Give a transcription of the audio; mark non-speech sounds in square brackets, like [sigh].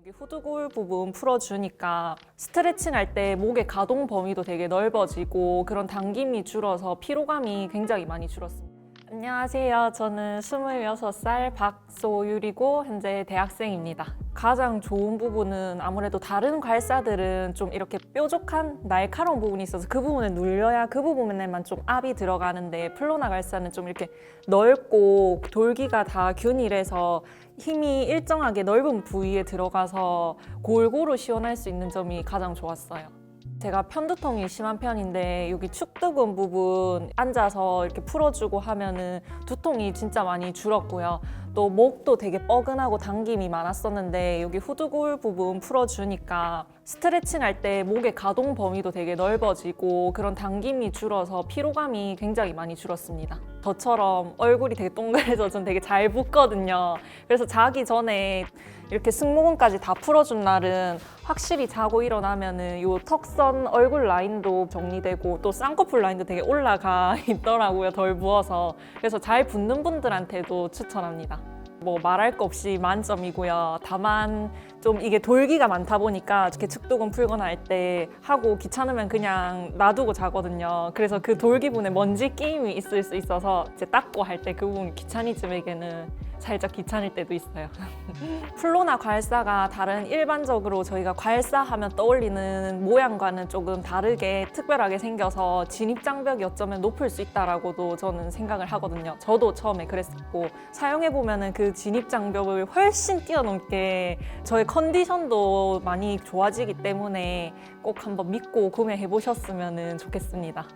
여기 후두골 부분 풀어주니까 스트레칭 할 때 목의 가동 범위도 되게 넓어지고 그런 당김이 줄어서 피로감이 굉장히 많이 줄었습니다. 안녕하세요. 저는 26살 박소율이고 현재 대학생입니다. 가장 좋은 부분은 아무래도 다른 괄사들은 좀 이렇게 뾰족한 날카로운 부분이 있어서 그 부분을 눌려야 그 부분에만 좀 압이 들어가는데 플로나 괄사는 좀 이렇게 넓고 돌기가 다 균일해서 힘이 일정하게 넓은 부위에 들어가서 골고루 시원할 수 있는 점이 가장 좋았어요. 제가 편두통이 심한 편인데 여기 축두근 부분 앉아서 이렇게 풀어주고 하면은 두통이 진짜 많이 줄었고요. 또 목도 되게 뻐근하고 당김이 많았었는데 여기 후두골 부분 풀어주니까 스트레칭 할 때 목의 가동 범위도 되게 넓어지고 그런 당김이 줄어서 피로감이 굉장히 많이 줄었습니다. 저처럼 얼굴이 되게 동그래서 전 되게 잘 붓거든요. 그래서 자기 전에 이렇게 승모근까지 다 풀어준 날은 확실히 자고 일어나면은 요 턱선 얼굴 라인도 정리되고 또 쌍꺼풀 라인도 되게 올라가 [laughs] 있더라고요. 덜 부어서. 그래서 잘 붓는 분들한테도 추천합니다. 뭐 말할 거 없이 만점이고요. 다만 좀 이게 돌기가 많다 보니까 이렇게 측두근 풀거나 할 때 하고 귀찮으면 그냥 놔두고 자거든요. 그래서 그 돌기분에 먼지 끼임이 있을 수 있어서 이제 닦고 할 때 그 부분 귀차니즘에게는 살짝 귀찮을 때도 있어요. [laughs] 플로나 괄사가 다른 일반적으로 저희가 괄사 하면 떠올리는 모양과는 조금 다르게 특별하게 생겨서 진입 장벽이 어쩌면 높을 수 있다라고도 저는 생각을 하거든요. 저도 처음에 그랬었고 사용해 보면은 그 진입 장벽을 훨씬 뛰어넘게 저의 컨디션도 많이 좋아지기 때문에 꼭 한번 믿고 구매해 보셨으면 좋겠습니다.